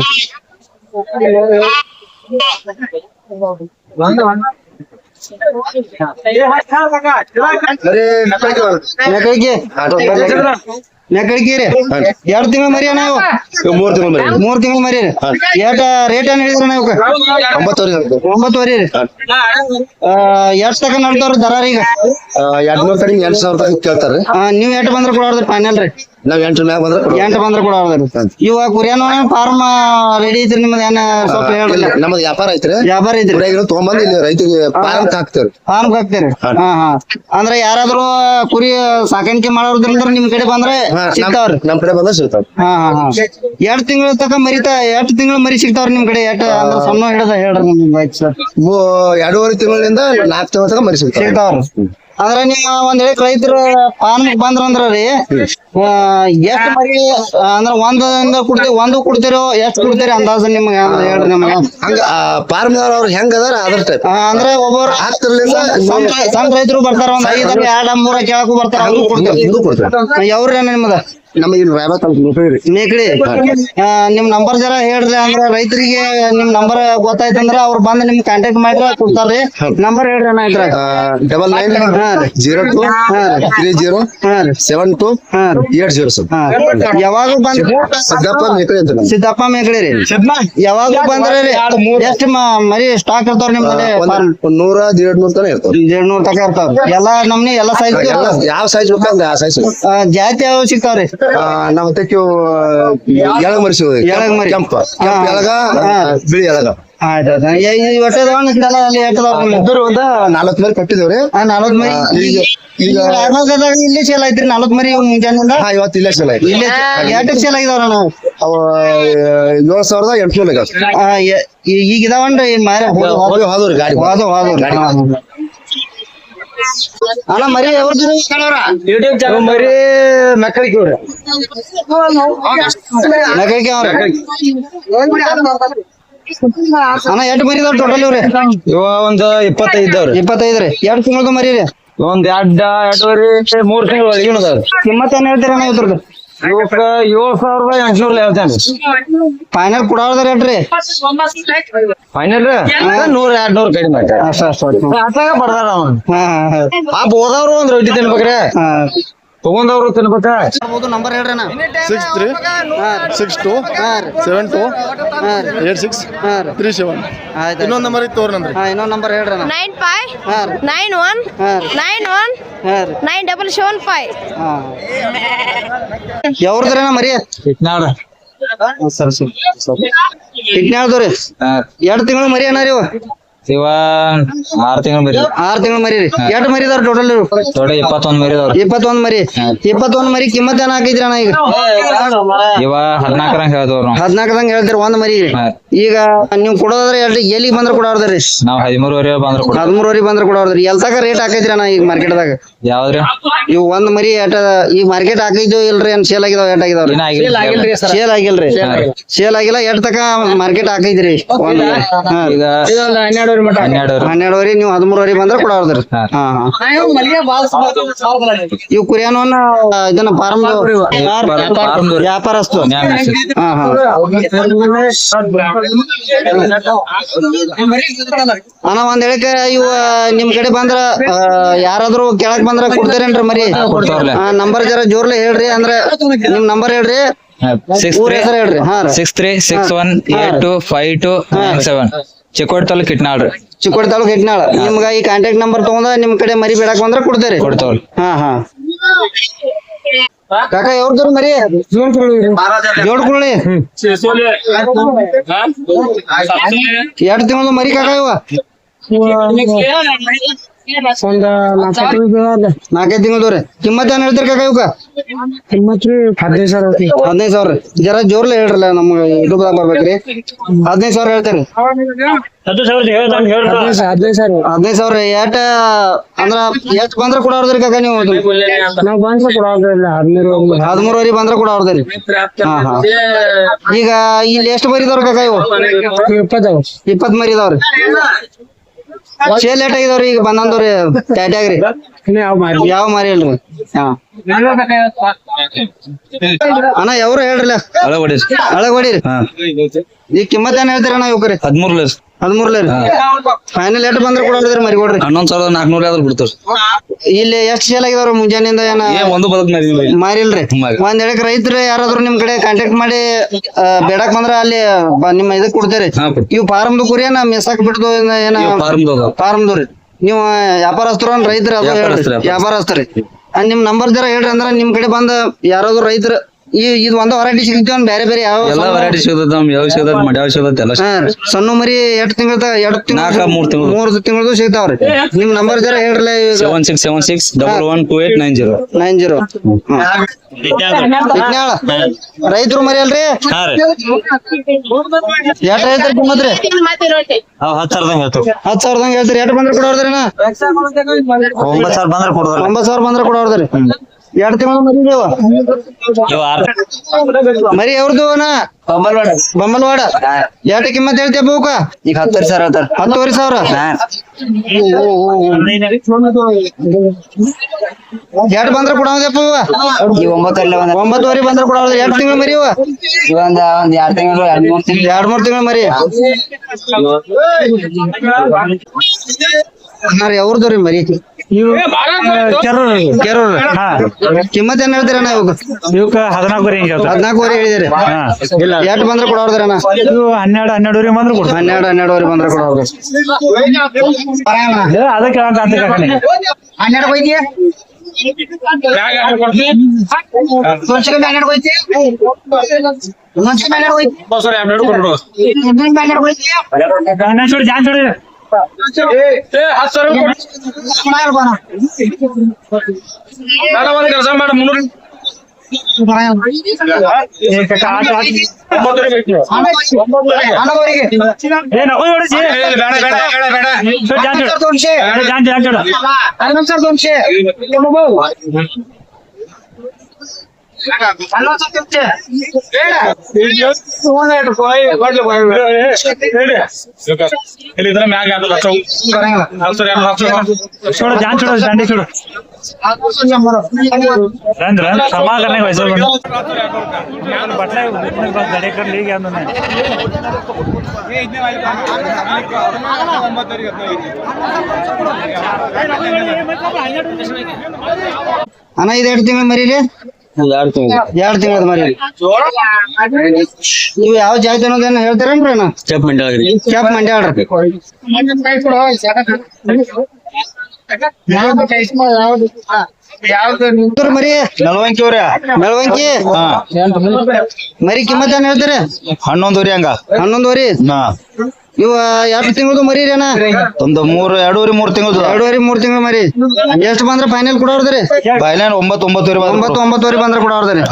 ನೆಕಳಿಗೆ ರೀ ಎರಡ್ ತಿಂಗಳ ಮರಿ ನಾವು ಮೂರ್ ತಿಂಗಳ ಮರಿ ಮೂರ್ ತಿಂಗಳ ಮರಿ ರೀ ಎಟ್ ರೇಟ್ ಏನ್ ಹೇಳಿದ್ರ ನಾವು ಒಂಬತ್ತುವರೆ ಒಂಬತ್ತುವರೆ ರೀ ಎಷ್ಟ್ ತಕ ನಡ್ದವ್ರಿ ದರಾರ ಈಗ ಎರಡ್ ನೂರ್ ಕಡಿಮೆ ಎಂಟ್ ಸಾವಿರ ತನಕ ಕೇಳ್ತಾರೆ. ನೀವ್ ಎಷ್ಟ್ ಬಂದ್ರೆ ಕೊಡೋದ್ರಿ ಫೈನಲ್ ರೀ? ನಾವ್ ಎಂಟು ಮ್ಯಾಗ ಬಂದ್ರೆ ಎಂಟು ಬಂದ್ರೆ ಕುರಿಯನ್ ಫಾರ್ಮ್ ರೆಡಿ ಐತ್ರಿ ನಿಮ್ದ ಏನ ಸ್ವಲ್ಪ ಹೇಳ್ರಿ ವ್ಯಾಪಾರ ಐತ್ರಿ. ವ್ಯಾಪಾರ ಐತ್ರಿ. ಕುರಿಯಾಗಿರೋ ತಗೊಂಬಂದು ಇಲ್ಲಿ ರೈತರಿಗೆ ಫಾರ್ಮ್ ಹಾಕ್ತೇವ್ರಿ. ಫಾರ್ಮ್ ಹಾಕ್ತೀರಿ ಹಾ. ಹಾ ಅಂದ್ರೆ ಯಾರಾದ್ರೂ ಕುರಿ ಸಾಕಾಣಿಕೆ ಮಾಡೋದ್ರಿಂದ ನಿಮ್ ಕಡೆ ಬಂದ್ರೆ ಸಿಗ್ತಾವ್ರಿ. ನಮ್ ಕಡೆ ಬಂದ್ರೆ ಸಿಗ್ತಾವ ಹಾ ಹಾ ಎರಡ್ ತಿಂಗಳ ತಕ ಮರಿತಾ ಎರಡ್ ತಿಂಗಳ ಮರಿ ಸಿಗ್ತಾವ್ರಿ ನಿಮ್ ಕಡೆ? ಎಷ್ಟ್ ಅಂದ್ರೆ ಸಣ್ಣ ಹಿಡದ ಹೇಳ್ರಿ ಎರಡೂವರೆ ತಿಂಗಳಿಂದ ನಾಲ್ಕು ತಿಂಗಳ ತನಕ ಮರಿ ಸಿಗ್ತಾವ ಸಿಗ್ತಾವ್ರಿ. ಅಂದ್ರ ನೀವ್ ಒಂದ್ ಹೇಳಿ ರೈತರ ಫಾರ್ಮ್ ಬಂದ್ರಂದ್ರ ರೀ ಆ, ಎಷ್ಟ್ ಮರಿ ಅಂದ್ರ ಒಂದಿಂದ ಕೊಡ್ತೀವಿ ಒಂದು ಕುಡ್ತಿರೋ ಎಷ್ಟ್ ಕೊಡ್ತೀರಿ ಅಂದಾಜು ನಿಮ್ಗೆ? ಹೇಳ್ರಿ ನಮ್ಗೆ. ಹಂಗ ಪಾರ್ಮ್ ಅವ್ರ ಹೆಂಗ್ ಅದಾರ ಅದ್ರ ಟೈಪ್. ಅಂದ್ರೆ ಒಬ್ಬರು ಹತ್ತರಿಂದ ಸಣ್ಣ ರೈತರು ಬರ್ತಾರ ಒಂದ್ ಐದರ ಎರಡ ಮೂರ ಕೇಳಕ್ಕೂ ಬರ್ತಾರ. ಅವ್ರು ಕೊಡ್ತೀವಿ ಯಾವ್ರೇನ ನಿಮ್ದ? ನಮ್ಮ ಇಲ್ಲಿ ರಾಯಬಾಗ್ ತಾಲೂಕು ಆ, ನಿಮ್ ನಂಬರ್ ಜರ ಹೇಳ್ರಿ ಅಂದ್ರ ರೈತರಿಗೆ ನಿಮ್ ನಂಬರ್ ಗೊತ್ತಾಯ್ತಂದ್ರ ಅವ್ರು ಬಂದ್ ನಿಮ್ ಕಾಂಟ್ಯಾಕ್ಟ್ ಮಾಡ್ರ ಕೊಡ್ತಾರ್ರಿ ನಂಬರ್ ಹೇಳ್ರಿ ಅಣ್ಣ ಇದ್ರ. ಡಬಲ್ ನೈನ್ ಹಾ ರೀ. ಜೀರೋ ಟು ತ್ರೀ ಜೀರೋ ಹಾ ರೀ. ಸೆವೆನ್ ಟು ಹಾ ರೀ. ಏಟ್ ಜೀರೋ ಸರ್ ಹಾ ಯಾವಾಗ ಬಂದ್ ಸಿದ್ದಪ್ಪ ಮೇಕಡಿ ಅಂತ ನಮ್ದು. ಸಿದ್ದಪ್ಪ ಮೇಕಡಿ ರೀ. ಯಾವಾಗ ಬಂದ್ರೆ ರೀ ಎಷ್ಟ್ ಮ- ಮರಿ ಸ್ಟಾಕ್ ಇರ್ತಾವ ನಿಮ್ಮಲ್ಲಿ ಒಂದ್ ಒಂದ್ ನೂರ ದೇಡ್ ನೂರ್ ತನ ಇರ್ತಾವ ಎರಡ್ ನೂರ್ ತಕ ಇರ್ತಾವ ಎಲ್ಲಾ ನಮ್ನಿ ಎಲ್ಲಾ ಸೈಜ್ ಯಾವ ಸೈಜ್ ಬೇಕಂದ್ರೆ ಆ ಸೈಜ್ ಜಾತಿ ಯಾವ ಸಿಗ್ತಾವ್ರಿ? ನಮ್ಮ ತೆಕ್ಕಿವು ಎಳಗ್ ಮರಿಸಿ ಎಳಗ ಮರಿ. ಕೆಂಪ. ಎಳಗ. ಬಿಳಿ ಎಳಗ. ಇಬ್ಬರು ಒಂದ ನಾಲ್ಕು ಮೇಲೆ ಕಟ್ಟಿದೇವ್ರಿ ಮರಿ ಈಗ- ಇಲ್ಲಿ ಐತ್ರಿ ಮರಿ ಮುಂಜಾನಿಂದ ಹಾ ಇವತ್ತು ಇಲ್ಲೇ ಐತಿ ಇಲ್ಲೇ ನಾವು? ಅವ ಏಳ್ ಸಾವಿರದ ಎಂಟ್ನೂರ ಆಗ್ಯಾವ ಆ, ಈಗ ಇದಾವನ್ರಿ ಮಾರ ಹೋದವ್ರಿ ಗಾಡಿ. ಅಣ್ಣ ಮರಿ ಯಾವ್ದು ಯೂಟ್ಯೂಬ್ ಚಾನಲ್ ಮರಿ ಮಕ್ಕಳಿಗೆ ಇವ್ರಿ. ಮೆಕ್ಕಳಿಕೆ ಅವ್ರ. ಅಣ್ಣ ಎಷ್ಟು ಮರಿ ಇದಾವ್ ಟೋಟಲ್ ಇವ್ರಿ? ಇವ ಒಂದ್ ಇಪ್ಪತ್ತೈದು ಇದ್ದಾವ್ರಿ ಇಪ್ಪತ್ತೈದು ರೀ. ಎರಡು ತಿಂಗಳದ ಮರಿ ರೀ? ಒಂದ್ ಎರಡ್ ಎರಡೂವರೆ ಮೂರ್ ತಿಂಗಳು ಒಳಗಿನ ಅದಾವ್ರಿ ಕಿಮ್ಮತ್ ಏನ್ ಹೇಳ್ತೀರ ಅಣ್ಣ ಇದ್ರದ್ದು? ಇವಕ್ಕ ಏಳ್ ಸಾವಿರದ ಎಂಟ್ನೂರ್ ಫೈನಲ್ ಕೊಡೋದ ರೇಟ್ ರೀ? ಫೈನಲ್ ನೂರ್ ಎರಡ್ ನೂರ್ ಕಡಿಮೆ ಅಷ್ಟಾಗ ಅವ್ನು. ಹಾ ಹೋದವ್ರು ಒಂದ್ ರೊಟ್ಟಿ ತಿನ್ಬೇಕ್ರಿ. ತಗೊಂಡವ್ರು ತಿನ್ಬೇಕ ನಂಬರ್ ಹೇಳ್ರಿ ಅಣ್ಣ. Six three six two seven two eight six ಹಾ ತ್ರೀ ಸೆವೆನ್ ಆಯ್ತು ಇನ್ನೊಂದ್ ನಂಬರ್ ಇತ್ತು ತೋರ್ನಂದ್ರಿ. ಹಾ ಇನ್ನೊಂದ್ ನಂಬರ್ ಹೇಳ್ರಿ ನೈನ್ ಫೈವ್ ನೈನ್ ಒನ್ ಹಾ ನೈನ್ ಒನ್ ಹಾ ನೈನ್ ಡಬಲ್ ಸೆವೆನ್ ಫೈವ್ ಹಾ. ಯಾವ್ರದ್ರಿ ಅಣ್ಣ ಮರಿ? ನೋಡ ಸರ್ ಸರ್. ಎರಡು ತಿಂಗಳು ಮರಿ ಅಣ್ಣ ರೀ ಇವ ಇವ ಆರ್ ತಿಂಗಳು ಮರಿ. ಆರ್ ತಿಂಗಳು ಮರಿ ರೀ. ಟೋಟಲ್ ಇಪ್ಪತ್ತೊಂದ್ ಮರಿ ಅದಾವ್ರಿ ಇಪ್ಪತ್ತೊಂದ್ ಮರಿ. ಇಪ್ಪತ್ತೊಂದ್ ಮರಿ ಕಿಮ್ಮತ್ ಏನ್ ಹಾಕೈತ್ರಿ ಅಣ್ಣ ಈಗ? ಇವ ಹದಿನಾಲ್ಕರಂಗ ಹೇಳ್ದವ್ರು ನಾವು ಹದ್ನಾಲ್ಕದಂಗ ಹೇಳ್ತೀರಿ ಒಂದ್ ಮರಿ ಈಗ. ನೀವು ಕೊಡೋದ್ರ ಎಲ್ಲಿ ಎಲ್ಲಿಗೆ ಬಂದ್ರ ಕೊಡೋದ್ರಿ ನಾವ್ ಹದಿಮೂರುವರೆ ಬಂದ್ರ ಕೊಡ ಬಂದ್ರ ಕೊಡೋದ್ರಿ ಎಲ್ ತಕ ರೇಟ್ ಹಾಕೈತ್ರಿ ಅಣ್ಣ ಈಗ ಮಾರ್ಕೆಟ್ದಾಗ ಯಾವ್ದ್ರಿ? ಇವು ಒಂದ್ ಮರಿ ಎಟ ಈಗ ಮಾರ್ಕೆಟ್ ಹಾಕಿದೋ ಇಲ್ರಿ ಏನ್ ಸೇಲ್ ಆಗಿದಾವ ಎಟ್ ಆಗಿದಾವ್ರಿ ಸೇಲ್ ಆಗಿಲ್ರಿ ಸೇಲ್ ಆಗಿಲ್ಲ ಎಟ್ ತಕ ಮಾರ್ಕೆಟ್ ಹಾಕೈತ್ರಿ. ಈಗ ಹನ್ನೆರಡು ಹನ್ನೆರಡುವರೆ ನೀವು ಹದಿಮೂರುವರೆ ಬಂದ್ರೆ ಕೊಡೋದ್ರಿ ಹಾ. ಹಾ ಹಾ. ಇವು ಕುರಿಯಾನವನ್ನ ಇದನ್ನ ಫಾರ್ಮ್ ಫಾರ್ಮ್ದವ್ರಿ. ವ್ಯಾಪಾರಸ್ತು ಹಾ ಹಾ. ಅಣ್ಣ ಒಂದ್ ಹೇಳಿಕೆ ಇವ ನಿಮ್ ಕಡೆ ಬಂದ್ರ ಆ, ಯಾರಾದ್ರೂ ಕೆಳಗ್ ಬಂದ್ರ ಕೊಡ್ತೀರೇನ್ರಿ ಮರಿ? ಕೊಡ್ತಾವ್ರಲ್ಲ. ನಂಬರ್ ಜರ ಜೋರ್ಲೆ ಹೇಳ್ರಿ ಅಂದ್ರೆ ನಿಮ್ ನಂಬರ್ ಹೇಳ್ರಿ. ಸಿಕ್ಸ್ ಊರ್ ಹೆಸರು ಹೇಳ್ರಿ. ಹಾ ರೀ. Six three six one eight two five two nine seven Chikkod taluk ಇಟ್ನಾಳ್ರಿ Chikkodi taluk Itnal ನಿಮ್ಗ ಈ ಕಾಂಟ್ಯಾಕ್ಟ್ ನಂಬರ್ ತಗೊಂಡ ನಿಮ್ ಕಡೆ ಮರಿ ಬೇಡಕ್ ಬಂದ್ರ ಕೊಡ್ತೇರಿ. ಕೊಡ್ತಾವ್ರಿ ಹಾ ಹಾ. ಕಾಕ ಯಾವ್ದು ಮರಿ? ಜೋಡ್ಕೊಳ್ಳಿ ಎರಡು ತಿಂಗಳು ಮರಿ ಕಾಕ ಇವ? ನಾಲ್ಕೈದು ತಿಂಗಳದವ್ರಿ ಕಿಮ್ಮತ್ ಏನ್ ಹೇಳ್ತೀರಿ ಕಾಕ ಇವಕ್ಕ ಹದಿನೈದು ಸಾವಿರ ಹದಿನೈದು ಸಾವಿರ. ಜರ ಜೋರ್ಲೆ ಹೇಳ್ರಲ್ಲ ನಮ್ಗ ಯೂಟ್ಯೂಬ್ ಬರ್ಬೇಕ್ರಿ. ಹದಿನೈದು ಸಾವಿರ ಹೇಳ್ತೀರಿ. ಹದಿನೈದು ಸಾವಿರ ಎಷ್ಟ ಅಂದ್ರ ಎಷ್ಟ್ ಬಂದ್ರ ಕೊಡೋರ್ದ್ರಿ ಕಾಕ ನೀವು ಹದಿಮೂರವರೆ ಬಂದ್ರ ಕೊಡೋರ್ದ್ರಿ ಹಾ ಹಾ. ಈಗ ಇಲ್ಲಿ ಎಷ್ಟು ಮರಿದವ್ರ ಕಾಕ ಇವು? ಇಪ್ಪತ್ ಮರಿ ಸೇಲ್ ಲೇಟ್ ಆಗಿದವ್ರಿ ಈಗ ಬಂದಂದವ್ರಿ ಟ್ಯಾಟ್ಯಾಗ್ರಿ ಯಾವ ಮಾರಿ? ಇಲ್ರಿ ಹಾ. ಅಣ್ಣ ಯಾವ್ರು ಹೇಳ್ರಲ್ಲ? ಒಳಗ್ ಹೊಡೀರಿ ಒಳಗ್ ಹೊಡೀರಿ ಈಗ ಕಿಮ್ಮತ್ ಏನ್ ಹೇಳ್ತೀರ ಅಣ್ಣ ಇವ್ಕರಿ ಹದಿಮೂರು ಲೀಸ್ ಹದಿಮೂರ್ಲೆ ಫೈನಲ್ ಎಷ್ಟು ಬಂದ್ರೆ ಕೊಡೋದ್ರಿ ಮರಿ ಕೊಡ್ರಿ? ಹನ್ನೊಂದ್ ಸಾವಿರದ ನಾಲ್ಕನೂರ ಆದ್ರೂ ಬಿಡ್ತಾವ್ರಿ ಇಲ್ಲಿ ಎಷ್ಟ್ ಸೇಲ್ ಆಗಿದಾವ್ರಿ ಮುಂಜಾನೆಯಿಂದ ಏನ? ಏನ್ ಒಂದು ಬದಕ್ ಮಾರಿಲ್ರಿ? ಮಾರಿ. ಒಂದ್ ಹೇಳಕ್ ರೈತರು ಯಾರಾದ್ರೂ ನಿಮ್ ಕಡೆ ಕಾಂಟ್ಯಾಕ್ಟ್ ಮಾಡಿ ಆ, ಬೇಡಕ್ ಬಂದ್ರ ಅಲ್ಲಿ ಬ- ನಿಮ್ಮ ಇದಕ್ ಕೊಡ್ತೇರಿ. ಹಾ ಕೊಡ್ತೀವಿ ಇವ್ ಫಾರ್ಮ್ದು ಕುರಿಯನ ಮೆಸಾಕ್ ಬಿಡ್ದು ಏನ- ಏನ ಫಾರ್ಮ್ ಫಾರ್ಮ್ದು ರೀ. ನೀವು ವ್ಯಾಪಾರಸ್ಥರು ರೈತರ ಅದು ಹೇಳ್ರಿ. ವ್ಯಾಪಾರಸ್ಥರು, ವ್ಯಾಪಾರಸ್ಥರಿ ಅದ್ ನಿಮ್ ನಂಬರ್ ಜರ ಹೇಳ್ರಿ ಅಂದ್ರ ನಿಮ್ ಕಡೆ ಬಂದ ಯಾರಾದ್ರೂ ರೈತರ ಈ ಇದು ಒಂದ ವರೈಟಿ ಸಿಗ್ತಾವ ಬೇರೆ ಬೇರೆ ಯಾವ ಎಲ್ಲಾ ವೆರೈಟಿ ಸಿಗ್ತದ ನಮ್ ಯಾವ ಸಿಗತೈತಿ ಮಡ್ಯಾವ ಸಿಗ್ತದ ಎಲ್ಲ ಹಾ ರೀ. ಸಣ್ಣ ಮರಿ ಎರಡ್ ತಿಂಗಳ ಎರಡ್ ನಾಲ್ಕ, ತಿಂಗಳ ಮೂರ್ ತಿಂಗಳು ಮೂರು ತಿಂಗಳದು ಸಿಗ್ತಾವ್ರಿ. ನಿಮ್ ನಂಬರ್ ಜರ ಹೇಳ್ರಲ್ಲ seven six seven six double one two eight nine zero nine zero ರೈತರು ಮರಿ ಅಲ್ರಿ? ಹಾ ರೀ. ಎಷ್ಟ್ ಹೇಳ್ತೀರಿ ಕಿಮ್ಮತ್ ರೀ ಅವ್ ಹತ್ತು ಸಾವಿರದಂಗ ಹೇಳ್ತಾವ. ಹತ್ತು ಸಾವಿರದಂಗ ಹೇಳ್ತೀರಿ. ಎಷ್ಟ್ ಬಂದ್ರೆ ಕೊಡೋರ್ದ್ರಿ ಒಂಬತ್ತು ಸಾವಿರ ಬಂದ್ರೆ ಕೊಡೋದ್ರಿ ಒಂಬತ್ತು ಸಾವಿರ ಬಂದ್ರೆ ಕೊಡೋರ್ದ್ರಿ. ಎರಡ್ ತಿಂಗಳ ಮರಿ ಇವ ಮರಿ ಅವ್ರದ್ದು ಅಣ್ಣ. ಬೊಮ್ಮಲ್ವಾಡ ಎರಡು ಕಿಮ್ಮತ್ ಹೇಳ್ತೀಯ ಬೂಕ ಈಗ ಹತ್ತುವರೆ ಸಾವಿರ ಹೇಳ್ತಾರ ಹತ್ತುವರೆ ಸಾವಿರ? ಎರಡು ಬಂದ್ರೆ ಕೊಡೋದಪ್ಪ ಈಗ ಒಂಬತ್ತಲ್ಲ ಒಂದ್ ಒಂಬತ್ತುವರೆ ಬಂದ್ರ ಕೊಡೋದು ಎರಡು ತಿಂಗಳು ಮರಿ ಇವ. ಒಂದ್ ಒಂದ್ ಎರಡ್ ತಿಂಗಳು ಎರಡ್ ಮೂರ್ ತಿಂಗಳು. ಎರಡ್ ಮೂರ್ ತಿಂಗಳ ಮರಿ. ಅವ್ರದ್ದು ರೀ ಮರಿ. ಕೆರೂರ್ ಕಿಮ್ಮತ್ ಏನ್ ಹೇಳ್ತೀರಣ್ಣ ಇವಾಗ? ಇವಕ್ಕ ಹದಿನಾಲ್ಕು ರೀ ಹಿಂಗ ಹದಿನಾಲ್ಕುವರೆ ಹೇಳಿದಿರಿ. ಎಷ್ಟು ಬಂದ್ರೆ ಕೊಡೋದ್ರಣ್ಣ? ಇದು ಹನ್ನೆರಡು ಹನ್ನೆರಡುವರೆ ಬಂದ್ರೆ ಹನ್ನೆರಡು ಹನ್ನೆರಡುವರೆ ಬಂದ್ರೆ ಏ, ಅದಕ್ಕೆ ಅಂತ ಅಂತ ಕಾಕಣಿ ಹನ್ನೆರಡು ಹೋಯ್ತಿ ಹನ್ನೆರಡು ಹೋಯ್ತಿ ಹನ್ನೆರಡು ಹೋಯ್ತಿ ಹನ್ನೆರಡು ಹೋಯ್ತಿ ಹನ್ನೆರಡು ಜಾನ್ ಕೆಲಸ ಮಾಡಿ ಇದ್ರೆ ಮ್ಯಾಗ ಹಾಕಲ್ಲ ಚೌ ಹತ್ತು ಎರಡು ಹತ್ತು ಚೂಡು ಜಾನ್ ಚೂಡು ದಂಡಿ ಚೂಡು ರಂದ್ರ ಸಮಾಧಾನ ವಯಸ್ಸು ಬಟ್ಲೆ ಗಡೆ ಕರ್ಲಿ ಈಗ ಇದು ಎರಡು ತಿಂಗಳ ಮರಿ ಎರಡು ನೀವು ಯಾವ ಜಾತಿ ಅನ್ನೋದೇನ ಹೇಳ್ತಾರೇನ್ರಿ ಅಣ್ಣ? ಸ್ಟೆಪ್ ಕ್ಯಾಪ್ ಮಂಡ್ಯಾಳ್ರಿ ಇದ್ರ ಮರಿ ಮೆಳವಂಕಿ ಅವ್ರ. ಮೆಳವಂಕಿ ಹಾ. ಮರಿ ಕಿಮ್ಮತ್ ಏನ್ ಹೇಳ್ತೀರಿ? ಹನ್ನೊಂದುವರೆ ಹಂಗ. ಹನ್ನೊಂದುವರಿ ಹಾ. ಇವ ಎರಡು ತಿಂಗಳದು ಮರಿ ರೀ ಅಣ್ಣ. ಒಂದು ಮೂರು ಎರಡೂವರೆ ಮೂರ್ ತಿಂಗಳು ಎರಡೂವರೆ ಮೂರ್ ತಿಂಗಳು ಮರಿ. ಎಷ್ಟು ಬಂದ್ರೆ ಫೈನಲ್ ಕೊಡೋರ್ದ್ರಿ ಫೈನಲ್ ಒಂಬತ್ತು ಒಂಬತ್ತುವರೆ ಬಂದ್ರು. ಒಂಬತ್ತು ಒಂಬತ್ತುವರೆ ಬಂದ್ರೆ ಕೊಡೋರ್ದ್ರಿ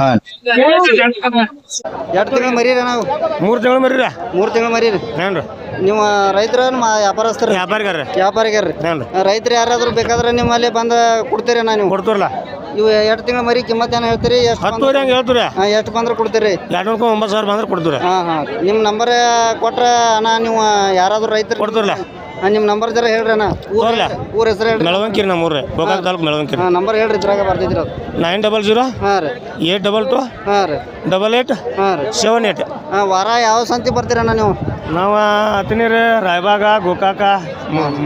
ಎರಡು ತಿಂಗಳು ಮರಿ ರೀ ನಾವು ಮೂರು ತಿಂಗಳು ಮರಿ ಮೂರು ತಿಂಗಳು ಮರಿ ರೀ. ಏನ್ರಿ ನೀವು ರೈತರ ವ್ಯಾಪಾರಸ್ಥರ? ವ್ಯಾಪಾರಿಗಾರ ವ್ಯಾಪಾರಿಗಾರ ರೈತರು ಯಾರಾದ್ರೂ ಬೇಕಾದ್ರೆ ನಿಮ್ಮಲ್ಲಿ ಬಂದ ಕೊಡ್ತೀರಿ ನೀವು? ಕೊಡ್ತೀರಲ್ಲ. ಇವು ಎರಡು ತಿಂಗಳ ಮರಿ ಕಿಮ್ಮತ್ ಏನ ಹೇಳ್ತೀರಿ? ಎಷ್ಟು ಹತ್ತುವರೆ ಹಂಗೆ ಹೇಳ್ತೀರಿ? ಎಷ್ಟು ಬಂದ್ರೆ ಕೊಡ್ತೀರಿ? ಎರಡು ಒಂಬತ್ತು ಸಾವಿರ ಬಂದ್ರೆ ಕೊಡ್ತೀರಿ. ಹಾ ಹಾಂ. ನಿಮ್ಮ ನಂಬರ್ ಕೊಟ್ರೆ ಅಣ್ಣ ನೀವು ಯಾರಾದರೂ ರೈತರು ಕೊಡ್ತೀರಲ್ಲ? ನಿಮ್ಮ ನಂಬರ್ ಜರ ಹೇಳ್ರಿ ಅಣ್ಣ. ಊರ್ ಬರ್ಲ? ಊರ ಹೆಸರು ಹೇಳ್ರಿ. ಮೆಳವಂಕಿರಿ ನಮ್ಮ ಊರ ಗೋಕಾಕ್ ತಾಲೂಕು ಮೆಳವಂಕಿರಿ ಹಾ ನಂಬರ್ ಹೇಳ್ರಿ ಇದ್ರಾಗ ಬರ್ತಿದ್ರಿ ಅದು. Nine double zero? ಹಾಂ ರೀ. Eight double two? ಹಾಂ ರೀ. Double eight? ಹಾಂ ರೀ. Seven eight? ಹಾಂ ವಾರ ಯಾವ ಸಂತಿ ಬರ್ತೀರಣ್ಣ ನೀವು? ನಾವು ಹತ್ತಿನೀರು ರಾಯಬಾಗ ಗೋಕಾಕ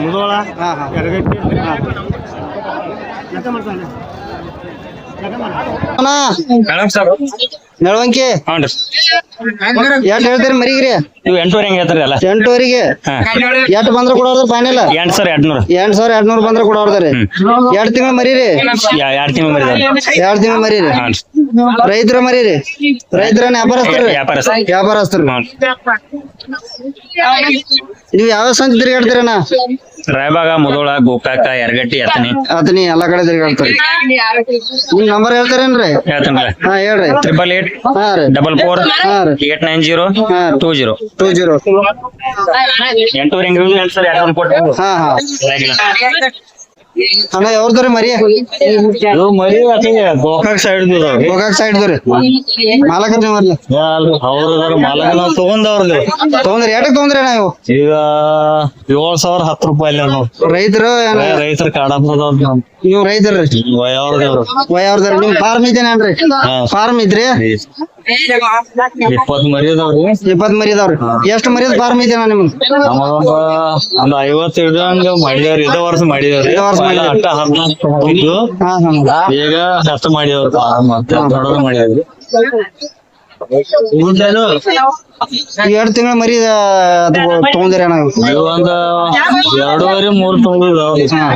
ಮುದೋಳ ಹಾಂ ಹಾಂ. ಹಾ. ಹಾಂ ಹ್ಞೂ ಎಷ್ಟು ಹೇಳ್ತೀರಿ ಮರಿಗ್ರಿ? ನೀವು ಎಂಟೂವರೆ ಹೆಂಗ್ ಹೇಳ್ತೀರಿ ಅಲ್ಲ? ಎಂಟೂವರೆಗೆ ಎಷ್ಟು ಬಂದ್ರೆ ಕೊಡೋದ್ರ ಫೈನಲ್ ಎಂಟು ಸಾವಿರ ಎರಡು ನೂರು ಎಂಟ್ ಸಾವಿರ ಎರಡ್ ನೂರು ಬಂದ್ರೆ ಕೊಡೋರ್ದ್ರಿ ಎರಡ್ ತಿಂಗಳ ಮರೀರಿ? ಎರಡು ತಿಂಗಳು ಮರಿ ಎರಡ್ ತಿಂಗಳ ಮರೀರಿ? ರೈತರ ಮರೀರಿ. ರೈತರ ವ್ಯಾಪಾರಸ್ಥರು ವ್ಯಾಪಾರಸ್ಥ. ವ್ಯಾಪಾರಸ್ಥರು. ನೀವು ಯಾವ ಸಂತಿ ತಿರುಗಾಡ್ತೀರಣ್ಣ ರಾಯಬಾಗ ಮುದೋಳ ಗೋಕಾಕ ಯರಗಟ್ಟಿ ಅತನಿ. ಅತನಿ ಎಲ್ಲಾ ಕಡೆ ತಿರುಗಾಡ್ತಾರೆ ನಿಮ್ ನಂಬರ್ ಹೇಳ್ತಾರೇನ್ರಿ? ಹೇಳ್ತೇನ್ರಿ ಹಾ ಹೇಳ್ರಿ. ಟ್ರಿಪಲ್ ಏಟ್ ಹಾ ರೀ. ಡಬಲ್ ಫೋರ್ ಹಾ ರೀ. ಏಟ್ ನೈನ್ ಜೀರೋ ಹಾ ಟೂ ಜೀರೋ ಟೂ ಜೀರೋ ಎಂಟೂವರೆ ಕೊಟ್ಟು ಹಾ ಹಾ. ಅಣ್ಣ ಯಾವ್ದ್ರಿ ಮರಿ? ಗೋಕಾಕ್ ಸೈಡ್ ಗೋಕಾಕ್ ಸೈಡ್ ನೀವು ಅವ್ರ ಮಾಲಕ. ನಾವು ತಗೊಂಡ್ರಿ ಎಟಕ್ ತಗೊಂಡ್ರಿ ಅಣ್ಣ ಇವು ಈಗ ಏಳ್ ಸಾವಿರ ಹತ್ತು ರೂಪಾಯಿ ನಾವು ರೈತರು ರೈತರ ಕಾಡಪ್ಪ ನೀವು. ರೈತರ್ರಿ ವಯವ್ರದವ್ರು ನಿಮ್ ಫಾರ್ಮ್ ಇದೇನೇನ್ರಿ ಫಾರ್ಮ್ ಇದ್ರಿ? ಇಪ್ಪತ್ ಮರಿ ಅದಾವ್ರಿ ಇಪ್ಪತ್ ಮರಿ ಇದಾವ್ರಿ ಎಷ್ಟ್ ಮರಿದ ಫಾರ್ಮ್ ಐತೆಣ್ಣ ನಿಮ್ಗೆ? ನಮಗೊಂದು ಒಂದು ಐವತ್ತು ಹಿಡ್ದಂಗ ಮಾಡಿದವ್ರಿ ಇದೇ ವರ್ಷ ಮಾಡಿದವ್ರಿ ಇದೇ ವರ್ಷ ಮಾಡಿದವ್ರಿ. ಅಟ್ಟ ಹದಿನಾಲ್ಕು ತಗೊಂಡಿದ್ದು ಹಾ ಹಾ ಈಗ ಹತ್ತು ಮಾಡಿದವ್ರಿ ಮತ್ತೆ ದೊಡ್ಡದು ಮಾಡಿದ್ರಿ. ಎರಡ್ ತಿಂಗಳ ಮರಿ ಅದು ತಗೊಂಡ್ರಿ. ಇದು ಒಂದ್ ಎರಡೂವರೆ ಮೂರ್ ಹಾ.